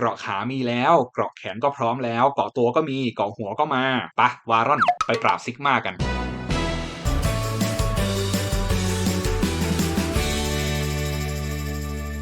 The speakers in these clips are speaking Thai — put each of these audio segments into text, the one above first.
เกราะขามีแล้ว เกราะแขนก็พร้อมแล้ว เกราะตัวก็มี เกราะหัวก็มา ปะ วารอน ไปปราบซิกมากัน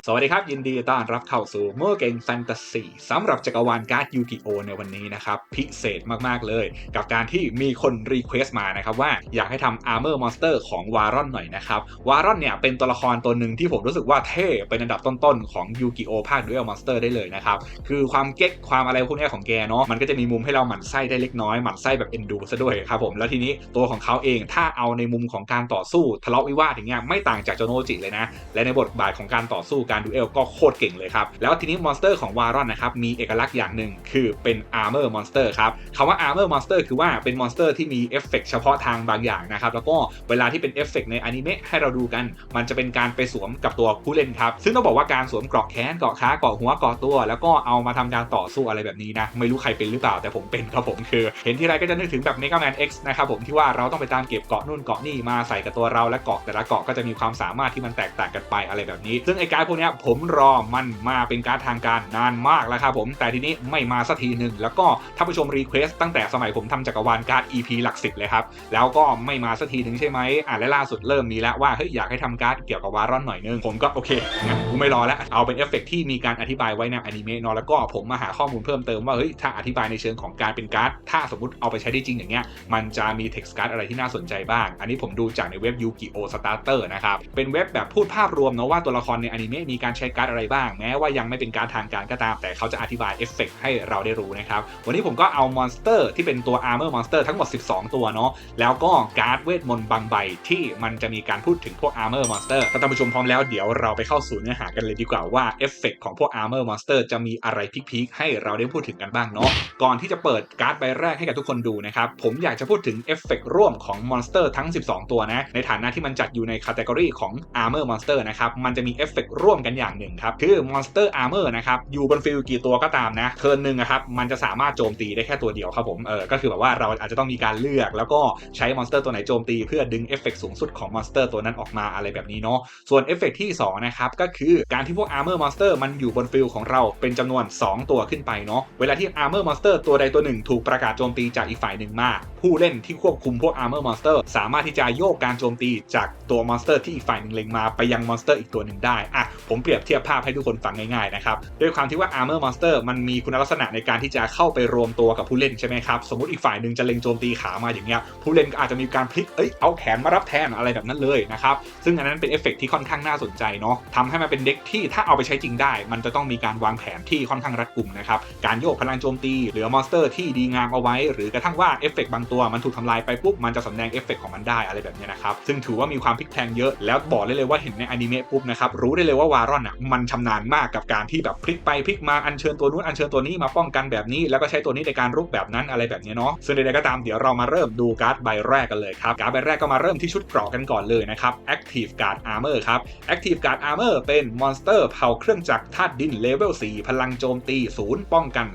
สวัสดีครับ ยินดีต้อนรับเข้าสู่เมื่อเกมแฟนตาซีสำหรับจักรวาลการ์ดยูกิโอในวันนี้นะครับ พิเศษมาก ๆ เลย กับการที่มีคนรีเควสต์มานะครับ ว่าอยากให้ทำอาร์เมอร์มอนสเตอร์ของวารอนหน่อยนะครับ วารอนเนี่ยเป็นตัวละครตัวหนึ่งที่ผมรู้สึกว่าเท่เป็นอันดับต้น ๆ ของยูกิโอภาคดูเอลมอนสเตอร์ได้เลยนะครับ คือความเก๊กความอะไรพวกเนี้ยของแกเนาะมันก็จะมีมุมให้เราหมั่นไส้ได้เล็กน้อยหมั่นไส้แบบเอ็นดูซะด้วยครับผมแล้วทีนี้ตัวของเขาเองถ้าเอาในมุมของการต่อสู้ทะเลาะวิวาทอย่างเงี้ยไม่ต่างจากโจโนจิเลยนะและในบทบาทของการต่อสู้การดูเอลก็โคตรเก่งเลยครับ แล้วทีนี้มอนสเตอร์ของวารอนนะครับมีเอกลักษณ์อย่างหนึ่งคือเป็นอาร์เมอร์มอนสเตอร์ครับคำว่าอาร์เมอร์มอนสเตอร์คือว่าเป็นมอนสเตอร์ที่มีเอฟเฟกเฉพาะทางบางอย่างนะครับแล้วก็เวลาที่เป็นเอฟเฟกในอนิเมะให้เราดูกัน มันจะเป็นการไปสวมกับตัวผู้เล่นครับ ซึ่งต้องบอกว่าการสวมเกราะแขนเกราะขาเกราะหัวเกราะตัว แล้วก็เอามาทำการต่อสู้อะไรแบบนี้นะไม่รู้ใครเป็นหรือเปล่าแต่ผมเป็นครับผมคือ เห็นที่ไรก็จะนึกถึงแบบเมกาแมน X นะครับผมที่ว่าเราต้องไปตามเก็บเกาะนู่นเกาะนี่มาใส่กับตัวเราและเกาะแต่ละเกาะก็จะมีความสามารถที่มันแตกต่างกันไปอะไรแบบนี้ ซึ่งไอ้การพวกเนี้ยผมรอมันมาเป็นการดทางการนานมากแล้วครับผมแต่ทีนี้ไม่มาสักทีหนึ่งแล้วก็ท่านผู้ชมรีเควสตั้งแต่สมัยผมทำจักรวาลการ์ด EP หลักสิบเลยครับแล้วก็ไม่มาสักทีหนึ่งใช่ไหมอะและล่าสุดเริ่มมีแล้วว่าเฮ้ยอยากให้ทำการ์ดเกี่ยวกับวารอนหน่อยนึงผมก็โอเคงั้นกูไม่รอแล้วเอาเป็นเอฟเฟกต์ที่มีการอธิบายไว้ในอนิเมะเนาะแล้วก็ผมมาหาข้อมูลเพิ่มเติมว่าเฮ้ยถ้าอธิบายในเชิงของการเป็นการ์ดถ้าสมมติเอาไปใช้ได้จริงอย่างเงี้ยมันจะมี text card อะไรที่น่าสนใจบ้าง อันนี้ผมดูจากในเว็บ Yu-Gi-Oh Starter นะครับเป็นเว็บแบบพูดภาพรวมเนาะว่าตัวละครในอนิเมะมีการใช้การ์ดอะไรบ้าง แม้ว่ายังไม่เป็นการดทางการก็ตาม แต่เขาจะอธิบายเอฟเฟกต์ให้เราได้รู้นะครับ วันนี้ผมก็เอามอนสเตอร์ที่เป็นตัว Armor Monster ทั้งหมด 12 ตัวเนาะแล้วก็การ์ดเวทมนต์บางใบที่มันจะมีการพูดถึงพวก Armor Monster ถ้าท่านผู้ชมพร้อมแล้วเดี๋ยวเราไปเข้าสู่เนื้อหากันเลยดีกว่าว่าเอฟเฟกต์ของพวก Armor Monster จะมีอะไรพีคๆให้เราได้พูดถึงกันบ้างเนาะก่อนที่จะเปิดการ์ดใบแรกให้กับทุกคนดูนะครับผมอยากจะพูดถึงเอฟเฟกต์ร่วมของมอนสเตอร์ทั้ง 12 ตัวนะในฐานะที่มันจัดอยู่ในคาต e กรีของ Armor Monster นะครับมันจะมีเอฟเฟกร่วมกันอย่างหนึ่งครับ คือ Monster Armor นะครับอยู่บนฟิลกี่ตัวก็ตามนะเทิร์นหนึ่งนะครับมันจะสามารถโจมตีได้แค่ตัวเดียวครับผมเออก็คือแบบว่าเราอาจจะต้องมีการเลือก แล้วก็ใช้มอนสเตอร์ตัวไหนโจมตีเพื่อดึงเอฟเฟกต์สูงสุดของมอนสเตอร์ตัวนั้นออกมาอะไรแบบนี้เนาะส่วนเอฟเฟกต์ที่2นะครับก็คือการที่พวก Armor Monster มันอยู่บนฟิลของเราเป็นจำนวน 2 ตัวขึ้นไปเนาะเวลาที่ Armor Monster ตัวใดตัวหนึ่งถูกประกาศโจมตีจากอีกฝ่ายหนึ่งมา ผู้เล่นที่ควบคุมพวก Armor Monster สามารถที่จะโยกการโจมตีจากตัวมอนสเตอร์ที่อีกฝ่ายหนึ่งเล็งมาไปยังมอนสเตอร์อีกตัวหนึ่งได้อะผมเปรียบเทียบภาพให้ทุกคนฟังง่ายๆนะครับด้วยความที่ว่า Armor Monster มันมีคุณลักษณะในการที่จะเข้าไปรวมตัวกับผู้เล่นใช่ไหมครับสมมติอีกฝ่ายหนึ่งจะเล็งโจมตีขามาอย่างเงี้ยผู้เล่นก็อาจจะมีการพลิกเอ้ยเอาแขนมารับแทนอะไรแบบนั้นเลยนะครับซึ่งอันนั้นเป็นเอฟเฟกต์ที่ค่อนข้างน่าสนใจเนาะทำให้มันเป็นเด็กที่ถ้าเอาไปใช้จริงได้ มันจะต้องมีการวางแผนที่ค่อนข้างรัดกุมนะครับการโยกพลังโจมตีหรือมอนสเตอร์ที่ดีงามเอาไว้ หรือกระทั่งว่าเอฟเฟกต์บางตัวมันถูกทำลายไปปุ๊บมันจะสำแดงเอฟเฟกของมันได้อะไรแบบนี้นะครับซึ่งถือว่ามีความพลิกแพลงเยอะแล้วบอกได้เลยว่าเห็นในอนิเมะปุ๊บนะครับรู้ได้เลยว่าวารอนอะมันชำนาญมากกับการที่แบบพลิกไปพลิกมาอัญเชิญตัวนู้นอัญเชิญตัวนี้มาป้องกันแบบนี้ แล้วก็ใช้ตัวนี้ในการรุกแบบนั้นอะไรแบบนี้เนาะซึ่งใดๆก็ตามเดี๋ยวเรามาเริ่มดูการ์ดใบแรกกันเลยครับการ์ดใบแรกก็มาเริ่มที่ชุดเกราะกันก่อนเลยนะครับ Active Guard Armor ครับ Active Guard Armor เป็นมอนสเตอร์เผาเครื่องจักรธาตุดินเลเวล4พลังโจมตี0ป้องกัน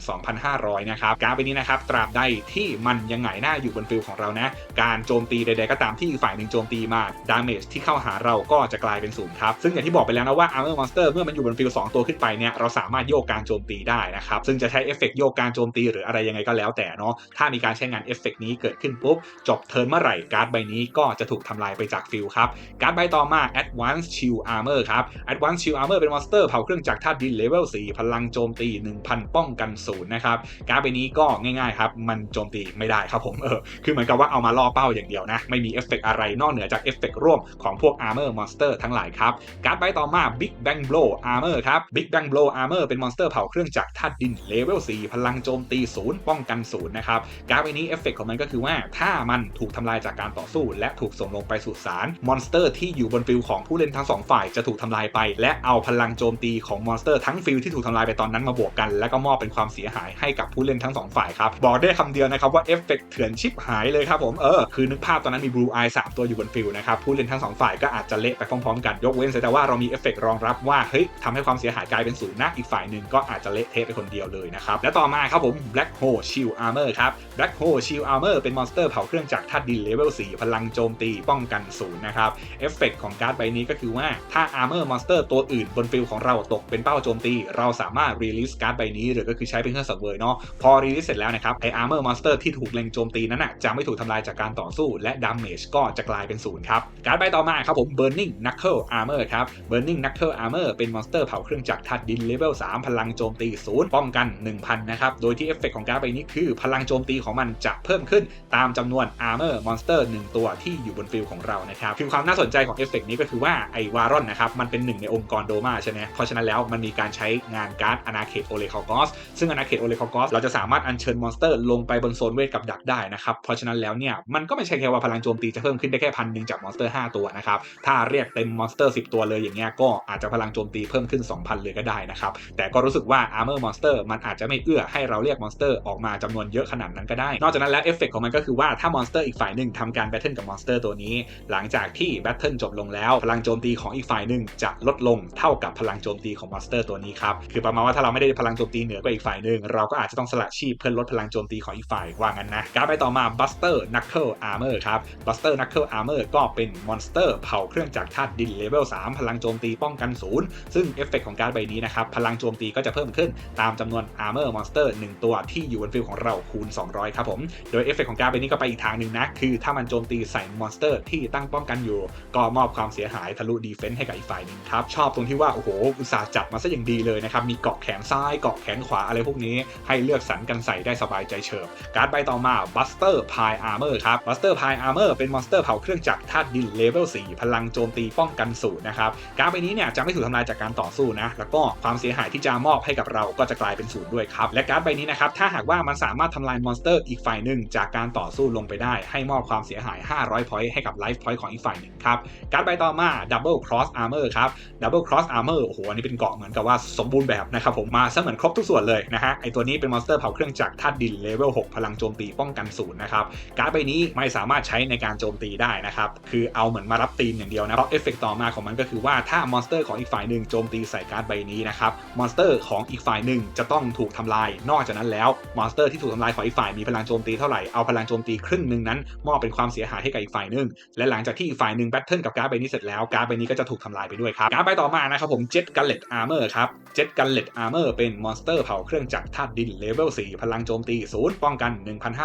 2,500 นะครับการ์ดใบนี้นะครับตราบใดที่มันยังไงหน้าอยู่บนฟิลของเรานะ การโจมตีใดๆก็ตามที่ฝ่ายหนึ่งโจมตีมาดาเมจที่เข้าหาเราก็จะกลายเป็นศูนย์ครับซึ่งอย่างที่บอกไปแล้วนะว่า Armor Monster เมื่อมันอยู่บนฟิล2ตัวขึ้นไปเนี่ยเราสามารถโยกการโจมตีได้นะครับซึ่งจะใช้เอฟเฟกต์โยกการโจมตีหรืออะไรยังไงก็แล้วแต่เนาะถ้ามีการใช้งานเอฟเฟกต์นี้เกิดขึ้นปุ๊บจบเทิร์นเมื่อไหร่การ์ดใบนี้ก็จะถูกทำลายไปจากฟิลครับการ์ดใบต่อมา Advanced Shield Armor ครับ Advanced Shield Armor เป็นมอนสเตอร์เผาเครื่องจักรธาตุดินเลเวล4พลังโจมตี 1,000 ป้องกันศูนย์นะครับการ์ดใบนี้ก็ง่ายๆครับมันโจมตีไม่ได้ครับผมเออคือเหมือนกับว่าเอามาล่อเป้าอย่างเดียวนะไม่มีเอฟเฟกต์อะไรนอกเหนือจากเอฟเฟกร่วมของพวก Armor Monster ทั้งหลายครับการ์ดใบต่อมา Big Bang Blow Armor ครับ Big Bang Blow Armor เป็นมอนสเตอร์เผาเครื่องจักรธาตุดินเลเวล4พลังโจมตี0ป้องกันศูนย์นะครับการ์ดใบนี้เอฟเฟกต์ของมันก็คือว่าถ้ามันถูกทำลายจากการต่อสู้ และถูกส่งลงไปสู่สารมอนสเตอร์ที่อยู่บนฟิลของผู้เล่นทั้งสองฝ่ายจะถูกทำลายไป และเอาพลังโจมตีของมอนสเตอร์ทั้งฟิลที่ถูกทำลายไปตอนนั้นมาบวกกัน แล้วก็มอบเป็นความเสียหายให้กับผู้เล่นทั้งสองฝ่ายครับบอกได้คำเดียวนะครับว่าเอฟเฟกต์เถื่อนชิปหายเลยครับผมเออคือนึกภาพตอนนั้นมี Blue Eye 3ตัวอยู่บนฟิลนะครับผู้เล่นทั้งสองฝ่ายก็อาจจะเละไปพร้อมๆกันยกเว้นแต่ว่าเรามีเอฟเฟกรองรับว่าเฮ้ยทำให้ความเสียหายกลายเป็นศูนย์นะอีกฝ่ายหนึ่งก็อาจจะเละเทะไปคนเดียวเลยนะครับและต่อมาครับผม Black Hole Shield Armor ครับ Black Hole Shield Armor เป็นมอนสเตอร์เผาเครื่องจักรธาตุดินเลเวล4พลังโจมตีป้องกันศูนย์นะครับเอฟเฟกต์ของการ์ดใบนี้ก็คือว่าถ้า Armor Monster ตัวอื่นบนฟิลของเราตกเป็นเป้าโจมตี เราสามารถ release การ์ดใบนี้หรือก็คือใช้เป็นเครื่องสังเวยเนาะพอ release เสร็จแล้วนะครับไอ Armor Monster ที่ถูกเล็งโจมตีนั้นน่ะจะไม่ถูกทำลายจากการต่อสู้ และ Damage ก็จะกลายเป็นศูนย์ครับการ์ดใบต่อมาครับผม Burning Knuckle Armor ครับ Burning Knuckle Armor เป็นมอนสเตอร์เผาเครื่องจักรธาตุดินเลเวล3พลังโจมตีศูนย์ป้องกัน 1000 นะครับ โดยที่เอฟเฟกต์ของการ์ดใบนี้คือ พลังโจมตีของมันจะเพิ่มขึ้นตามจำนวน Armor Monster 1ตัวที่อยู่บนฟิลของเรานะครับคือความน่าสนใจของเอฟเฟกต์นี้ก็คือว่าไอวารอนนะครับมันเป็นหนึ่งในองค์กรโดมาใช่ไหมเพราะฉะนั้นแล้วมันมีการใช้งานการ์ดอนาเขตโอเลคอกอสซึ่งอนาเขตโอเลคอกอสเราจะสามารถอัญเชิญมอนสเตอร์ลงไปบนโซนเวทกับดักได้นะครับเพราะฉะนั้นแล้วเนี่ยมันก็ไม่ใช่แค่ว่าพลังโจมตีจะเพิ่มขึ้นได้แค่พันหนึ่งจากมอนสเตอร์5ตัวนะครับถ้าเรียกเต็มมอนสเตอร์10 ตัวเลยอย่างเงี้ยก็อาจจะพลังโจมตีเพิ่มขึ้น 2,000 เลยก็ได้นะครับ แต่ก็รู้สึกว่า Armor Monster มันอาจจะไม่เอื้อให้เราเรียกมอนสเตอร์ออกมาจำนวนเยอะขนาดนั้นก็ได้ นอกจากนั้นแล้วเอฟเฟกของมันก็คือว่าถ้ามอนสเตอร์อีกฝ่ายหนึ่งทำการแบทเทิลกับมอนสเตอร์ตัวนี้ หลังจากที่แบทเทิลจบลงแล้ว พลังโจมตีของอีกฝ่ายหนึ่งจะลดลงเท่ากับพลังโจมตีของมอนสเตอร์ตัวนี้ครับ คือประมาณว่าถ้าเราไม่ได้พลังโจมตีเหนือกว่าอีกฝ่ายหนึ่งเราก็อาจจะต้องสละชีพเพื่อลดพลังโจมตีของอีกฝ่ายว่างั้นนะการไปต่อมา Buster Knuckle Armor ครับ Buster Knuckle Armor ก็เป็นมอนสเตอร์เผาเครื่องจักรธาตุดินเลเวล3พลังโจมตีป้องกันศูนย์ซึ่งเอฟเฟกของการ์ดใบนี้นะครับ พลังโจมตีก็จะเพิ่มขึ้นตามจำนวน Armor Monster 1 ตัวที่อยู่บนฟิลของเราคูณ 200 ครับผม โดยเอฟเฟกของการ์ดใบนี้ก็ไปอีกทางหนึ่งนะ คือถ้ามันโจมตีใส่มอนสเตอร์ที่ตั้งป้องกันอยู่ ก็มอบความเสียหายทะลุดีเฟนส์ให้กับอีกฝ่ายหนึ่งครับ ชอบตรงที่ว่า โอ้โห อุตส่าห์จัดมาซะอย่างดีเลยนะครับ มีเกาะแขนซ้าย เกาะแขนขวาอะไรพวกนี้ ให้เลือกสรรกันใส่ได้สบายใจเฉิบ การ์ดใบต่อมา Buster Pile Armor ครับ Buster Pile Armor เป็นมอนสเตอร์เผาเครื่องจักรธาตุดินเลเวล4พลังโจมตีป้องกันศูนย์นะครับการ์ดใบนี้เนี่ยจะไม่ถูกทำลายจากการต่อสู้นะ แล้วก็ความเสียหายที่จะมอบให้กับเราก็จะกลายเป็นศูนย์ด้วยครับ และการ์ดใบนี้นะครับ ถ้าหากว่ามันสามารถทำลายมอนสเตอร์อีกฝ่ายหนึ่งจากการต่อสู้ลงไปได้ ให้มอบความเสียหาย 500 พอยต์ให้กับไลฟ์พอยต์ของอีกฝ่ายหนึ่งครับ การ์ดใบต่อมา Double Cross Armor ครับ Double Cross Armor โอ้โห อันนี้เป็นเกราะเหมือนกับว่าสมบูรณ์แบบนะครับผม มาซะเหมือนครบทุกส่วนเลยนะฮะ ไอตัวนี้เป็นมอนสเตอร์เผาเครื่องจักรธาตุดินเลเวล 6 พลังโจมตีป้องกันศูนย์นะครับ การ์ดใบนี้ไม่สามารถใช้ในการโจมตีได้นะครับ คือเอาเหมือนมารับตีนอย่างเดียวนะเพราะเอฟเฟกต่อมาของมันก็คือว่าถ้ามอนสเตอร์ของอีกฝ่ายหนึ่งโจมตีใส่การ์ดใบนี้นะครับมอนสเตอร์ของอีกฝ่ายหนึ่งจะต้องถูกทำลาย นอกจากนั้นแล้วมอนสเตอร์ที่ถูกทำลายของอีกฝ่ายมีพลังโจมตีเท่าไหร่เอาพลังโจมตีครึ่งหนึ่งนั้นมอบเป็นความเสียหายให้กับอีกฝ่ายหนึ่งและหลังจากที่อีกฝ่ายหนึ่งแบทเทิลกับการ์ดใบนี้เสร็จแล้วการ์ดใบนี้ก็จะถูกทำลายไปด้วยครับการ์ดใบต่อมานะครับผมเจ็ตกันเลตอาร์เมอร์ครับเจ็ตกันเลตอาร์เมอร์เป็นมอนสเตอร์เผาเครื่องจักรธาตุดินเลเวล4พลังโจมตีศูนย์ป้องกัน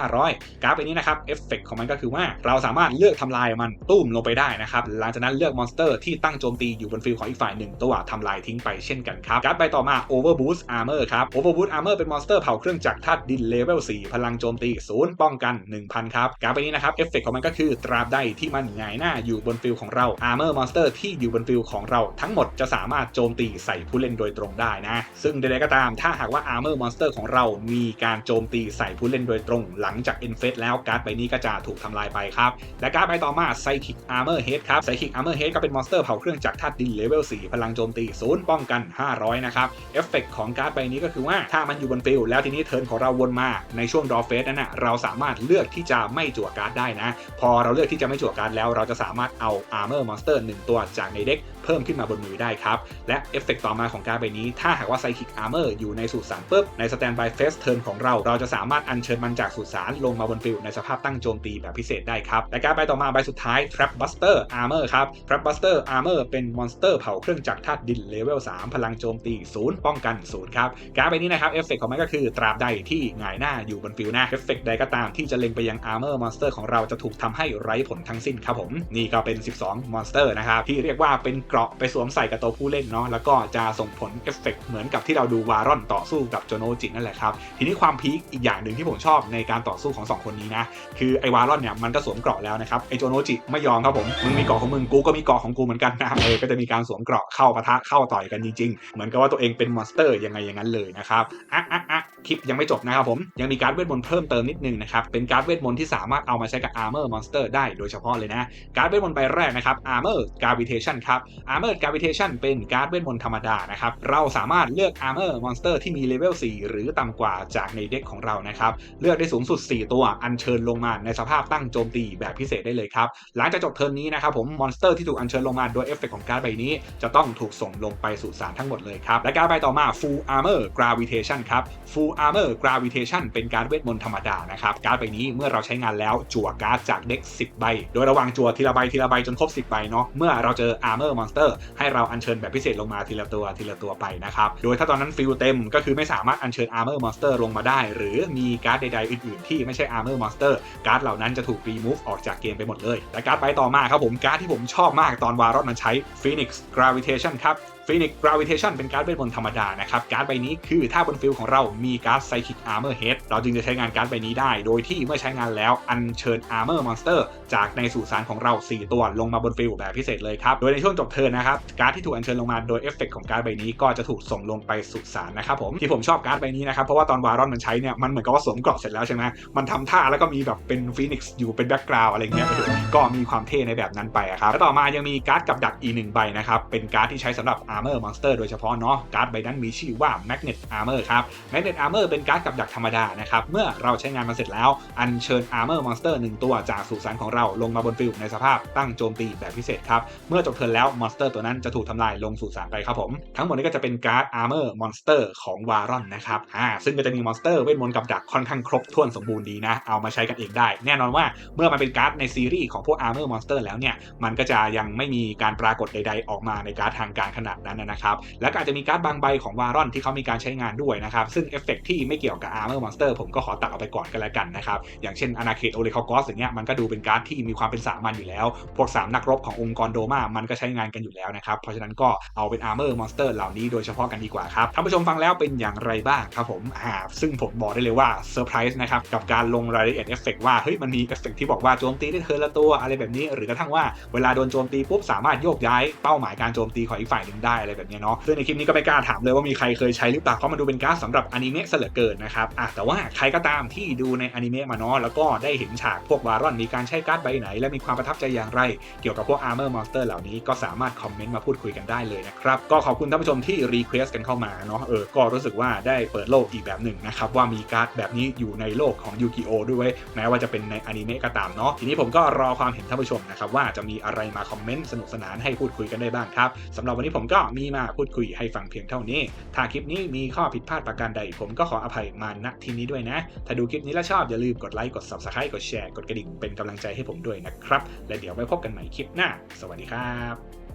1,500 การ์ดใบนี้นะครับเอฟเฟกของมันก็คือว่าเราสามารถเลือกทำลายมันตุ้มลงไปได้นะครับหลังจากนั้นเลือกมอนสเตอร์ที่ตั้งโจมตีอยู่บนฟิลของอีกฝ่ายหนึ่งตัวทำลายทิ้งไปเช่นกันครับการ์ดใบต่อมา Overboost Armor ครับ Overboost Armor เป็นมอนสเตอร์เผาเครื่องจักรธาตุดินเลเวล4 พลังโจมตีศูนย์ป้องกัน 1,000 ครับ การ์ดใบนี้นะครับเอฟเฟกของมันก็คือตราบใดที่มันหงายหน้าอยู่บนฟิลของเรา Armor Monster ที่อยู่บนฟิลของเราทั้งหมดจะสามารถโจมตีใส่ผู้เล่นโดยตรงได้นะ ซึ่งใดๆก็ตามถ้าหากว่า Armor Monster ของเรา มีการโจมตีใส่ผู้เล่นโดยตรง หลังจาก e n f e t แล้วการ์ดใบนี้ก็จะถูกทำลายไปครับและการ์ดใบต่อมา Psychic Armor Head ครับ Psychic Armor Head ก็เป็นมอนสเตอร์เผาเครื่องจักรธาตุดินเลเวล4พลังโจมตีศูนย์ป้องกัน 500 นะครับ เอฟเฟกของการ์ดใบนี้ก็คือว่าถ้ามันอยู่บนฟิลแล้วทีนี้เทิร์นของเราวนมาในช่วงดรอเฟสนั้นนะเราสามารถเลือกที่จะไม่จั่วการ์ดได้นะ พอเราเลือกที่จะไม่จั่วการ์ดแล้ว เราจะสามารถเอา Armor Monster 1ตัวจากในเด็ก เพิ่มขึ้นมาบนมือได้ครับ และเอฟเฟกต่อมาของการใบนี้ ถ้าหากว่า Psychic Armor อยู่ในสุสานปุ๊บ ใน Standby Phase Turn ของเรา เราจะสามารถอัญเชิญมันจากสุสานลงมาบนฟิลในสภาพตั้งโจมตีแบบพิเศษได้ครับ และการใบต่อมาใบสุดท้าย Trap Buster Armor ครับ Trap Buster Armor เป็นมอนสเตอร์เผาเครื่องจักรธาตุดินเลเวล3พลังโจมตี0ป้องกัน0ครับการใบนี้นะครับเอฟเฟกของมันก็คือตราบใดที่หงายหน้าอยู่บนฟิลหน้าเอฟเฟกใดก็ตามที่จะเล็งไปยัง Armor Monster ของเราจะถูกทำให้ไร้ผลทั้งสิ้นครับผมนี่ก็เป็น 12 มอนสเตอร์นะครับที่เรียกว่าเป็นเกราะไปสวมใส่กับตัวผู้เล่นเนาะแล้วก็จะส่งผลเอฟเฟกเหมือนกับที่เราดูวารอนต่อสู้กับโจโนจินั่นแหละครับ ทีนี้ความพีคอีกอย่างหนึ่งที่ผมชอบในการต่อสู้ของสองคนนี้นะ คือไอวารอนเนี่ยมันก็สวมเกราะแล้วนะครับไอโจโนจิไม่ยอมครับผมมึงมีเกราะของมึงกูก็มีเกราะของกูเหมือนกันนะเออก็จะมีการสวมเกราะเข้าปะทะเข้าต่อยกันจริงๆ เหมือนกับว่าตัวเองเป็นมอนสเตอร์ยังไงอย่างนั้นเลยนะครับอะอะอะคลิปยังไม่จบนะครับผมยังมีการเวทมนต์เพิ่มเติมนิดนึงนะครับเป็นการเวทมนต์ที่สามารถเอามาใช้กับ Armor Monster ได้โดยเฉพาะเลยนะการเวทมนต์ใบแรกนะครับ Armor Gravitation ครับ Armor Gravitation เป็นการ์ดเวทมนต์ธรรมดานะครับ เราสามารถเลือก Armor Monster ที่มีเลเวล 4 หรือต่ำกว่าจากในเด็กของเรานะครับ เลือกได้สูงสุด 4 ตัว อัญเชิญลงมาในสภาพตั้งโจมตีแบบพิเศษได้เลยครับ หลังจากจบเทิร์นนี้นะครับผมมอนสเตอร์ที่ถูกอัญเชิญลงมาโดยเอฟเฟกต์ของการ์ดใบนี้ จะต้องถูกส่งลงไปสู่สารทั้งหมดเลยครับ และการ์ดใบต่อมา Full Armor Gravitation ครับ Full Armor Gravitation เป็นการ์ดเวทมนต์ธรรมดานะครับ การ์ดใบนี้เมื่อเราใช้งานแล้วจั่วการ์ดจากเด็ก10 ใบ โดยระวังจั่วทีละใบทีละใบจนครบ 10 ใบเนาะ เมื่อเราเจอ Armor Monster ให้เราอัญเชิญแบบพิเศษลงมาทีละตัวทีละตัวไปนะครับ โดยถ้าตอนนั้นฟิลเต็มก็คือไม่สามารถอัญเชิญอาร์เมอร์มอนสเตอร์ลงมาได้ หรือมีการ์ดใดๆอื่นๆที่ไม่ใช่อาร์เมอร์มอนสเตอร์การ์ดเหล่านั้นจะถูกรีมูฟออกจากเกมไปหมดเลย และการ์ดใบต่อมาครับผมการ์ดที่ผมชอบมากตอนวารอดมันใช้ Phoenix Gravitation ครับ Phoenix Gravitation เป็นการ์ดเวทมนต์ธรรมดานะครับ การ์ดใบนี้คือถ้าบนฟิลของเรามีการ์ด Psychic Armor Head เราจึงจะใช้งานการ์ดใบนี้ได้ โดยที่เมื่อใช้งานแล้วอัญเชิญ Armor Monster จากในสุสานของเรา 4 ตัวลงมาบนฟิลแบบพิเศษเลยครับ โดยในช่วงจบเทิร์นนะครับการ์ดที่ถูกอัญเชิญลงมาโดยเอฟเฟกต์ของการ์ดใบนี้ก็จะถูกส่งลงไปสุสานนะครับผมที่ผมชอบการ์ดใบนี้นะครับเพราะว่าตอนวารอนมันใช้เนี่ยมันเหมือนกับว่าสวมเกราะเสร็จแล้วใช่ไหมมันทำท่าแล้วก็มีแบบเป็นฟีนิกซ์อยู่เป็นแบ็กกราวอะไรเงี้ยก็มีความเท่ในแบบนั้นไปครับแล้วต่อมายังมีการ์ดกับดักอีกหนึ่งใบนะครับเป็นการ์ดที่ใช้สำหรับ Armor Monster โดยเฉพาะเนาะการ์ดใบนั้นมีชื่อว่า Magnet Armor ครับ Magnet Armor เป็นการ์ดกับดักธรรมดานะครับ เมื่อเราใช้งานมาเสร็จแล้ว อัญเชิญ Armor Monster 1 ตัวจากสุสานของเราลงมาบนฟิลในสภาพตั้งโจมตีแบบพิเศษครับ เมื่อจบเทิร์นแล้วมอนสเตอร์ตัวนั้นจะถูกทำลายลงสู่สารไปครับผม ทั้งหมดนี้ก็จะเป็นการ์ด Armor Monster ของวารอนนะครับอ่าซึ่งก็จะมีมอนสเตอร์เวทมนต์กับดักค่อนข้างครบถ้วนสมบูรณ์ดีนะเอามาใช้กันเองได้ แน่นอนว่าเมื่อมันเป็นการ์ดในซีรีส์ของพวก Armor Monster แล้วเนี่ยมันก็จะยังไม่มีการปรากฏใด ๆ ออกมาในการ์ดทางการขนาดนั้นนะครับ และก็อาจจะมีการ์ดบางใบของวารอนที่เขามีการใช้งานด้วยนะครับ ซึ่งเอฟเฟกที่ไม่เกี่ยวกับ Armor Monster ผมก็ขอตัดออกไปก่อนกันแล้วกันนะครับ อย่างเช่นอนาเขตโอเลคอกอสอย่างเงี้ยมันก็ดูเป็นการ์ดที่มีความเป็นสามัญอยู่แล้ว พวก 3 นักรบขององค์กรโดมามันก็ใช้งานกันอยู่แล้วนะครับ เพราะฉะนั้นก็เอาเป็น Armor Monster เหล่านี้โดยเฉพาะกันดีกว่าครับท่านผู้ชมฟังแล้วเป็นอย่างไรบ้างครับผมอ่าซึ่งผมบอกได้เลยว่าเซอร์ไพรส์นะครับกับการลงรายละเอียดเอฟเฟกว่าเฮ้ยมันมีเอฟเฟกที่บอกว่าโจมตีได้เธอละตัวอะไรแบบนี้ หรือกระทั่งว่าเวลาโดนโจมตีปุ๊บสามารถโยกย้ายเป้าหมายการโจมตีของอีกฝ่ายหนึ่งได้อะไรแบบนี้เนาะซึ่งในคลิปนี้ก็ไม่กล้าถามเลยว่ามีใครเคยใช้หรือเปล่าเพราะมันดูเป็นการ์ดสำหรับอนิเมะเสลือเกินนะครับอะแต่ว่าใครก็ตามที่ดูในอนิเมะมาเนาะแล้วก็ได้เห็นฉากพวกวารอนมีการใช้การ์ดใบไหน และมีความประทับใจอย่างไร เกี่ยวกับพวก Armor Monster เหล่านี้ก็สามารถคอมเมนต์มาพูดคุยกันได้เลยนะครับก็ขอบคุณท่านผู้ชมที่รีเควสกันเข้ามาเนาะเออก็รู้สึกว่าได้เปิดโลกอีกแบบหนึ่งนะครับว่ามีการ์ดแบบนี้อยู่ในโลกของยูกิโอด้วยแม้ว่าจะเป็นในอนิเมะก็ตามเนาะทีนี้ผมก็รอความเห็นท่านผู้ชมนะครับว่าจะมีอะไรมาคอมเมนต์สนุกสนานให้พูดคุยกันได้บ้างครับสำหรับวันนี้ผมก็มีมาพูดคุยให้ฟังเพียงเท่านี้ ถ้าคลิปนี้มีข้อผิดพลาดประการใด ผมก็ขออภัยมาณที่นี้ด้วยนะ ถ้าดูคลิปนี้แล้วชอบอย่าลืมกดไลค์กด subscribe กดแชร์กดกระดิ่งเป็นกำลังใจให้ผมด้วยนะครับ และเดี๋ยวไว้พบกันใหม่คลิปหน้า สวัสดีครับ